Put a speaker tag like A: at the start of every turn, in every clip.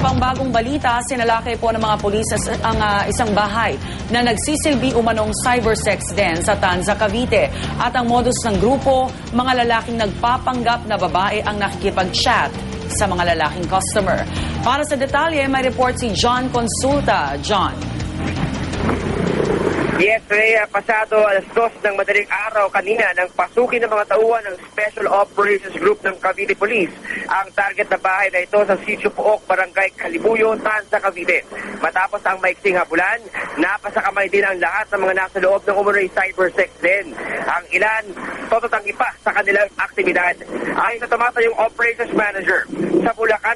A: pang bagong balita, sinalaki po ng mga pulis as- ang ah, isang bahay na nagsisilbi umanong cybersex den sa Tanza, Cavite. At ang modus ng grupo, mga lalaking nagpapanggap na babae ang nakikipag-chat sa mga lalaking customer. Para sa detalye, may report si John Consulta. John.
B: Yes, Rhea, pasado alas dos ng madaling araw kanina nang pasukin ng mga tauhan ng Special Operations Group ng Cavite Police ang target na bahay na ito sa Sitio Puok, Barangay Kalibuyo, Tansa, Cavite. Matapos ang maiksing hapulan, napasa kamay din ang lahat ng mga nasa loob ng umunoy cybersex din. Ang ilan, tototanggi pa sa kanilang aktibidad. Ayon sa tumatayong Operations Manager,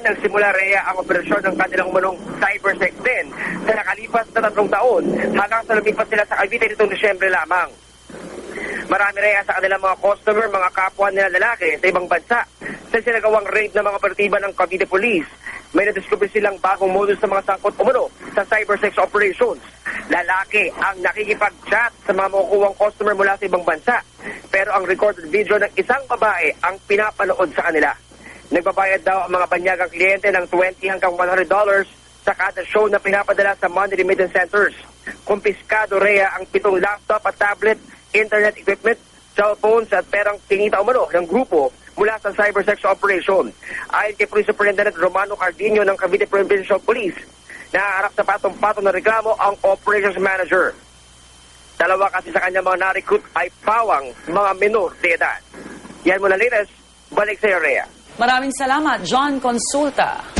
B: nagsimula Rhea ang operasyon ng kanilang umunong cybersex din sa nakalipas na tatlong taon hanggang sa lumipas sila sa Cavite nitong Disyembre lamang. Marami rin sa kanilang mga customer, mga kapwa nila lalaki sa ibang bansa. Sa sinagawang raid ng mga operatiba ng Cavite Police, may nadiscover silang bagong modus sa mga sangkot umuno sa cybersex operations. Lalaki ang nakikipag-chat sa mga makukuwang customer mula sa ibang bansa. Pero ang recorded video ng isang babae ang pinapanood sa kanila. Nagbabayad daw ang mga banyagang kliyente ng 20 hanggang 100 dollars sa kada show na pinapadala sa money remittance centers. Kumpiskado rea ang pitong laptop at tablet, internet equipment, cellphones at perang tinita umano ng grupo mula sa cybersex operation. Ayon kay Police Superintendent Romano Cardino ng Cavite Provincial Police, naharap sa patong-patong na reklamo ang operations manager. Dalawa kasi sa kanya mga na-recruit ay pawang mga minor de edad. Yan muna latest, balik sa iyo.
A: Maraming salamat, John Consulta.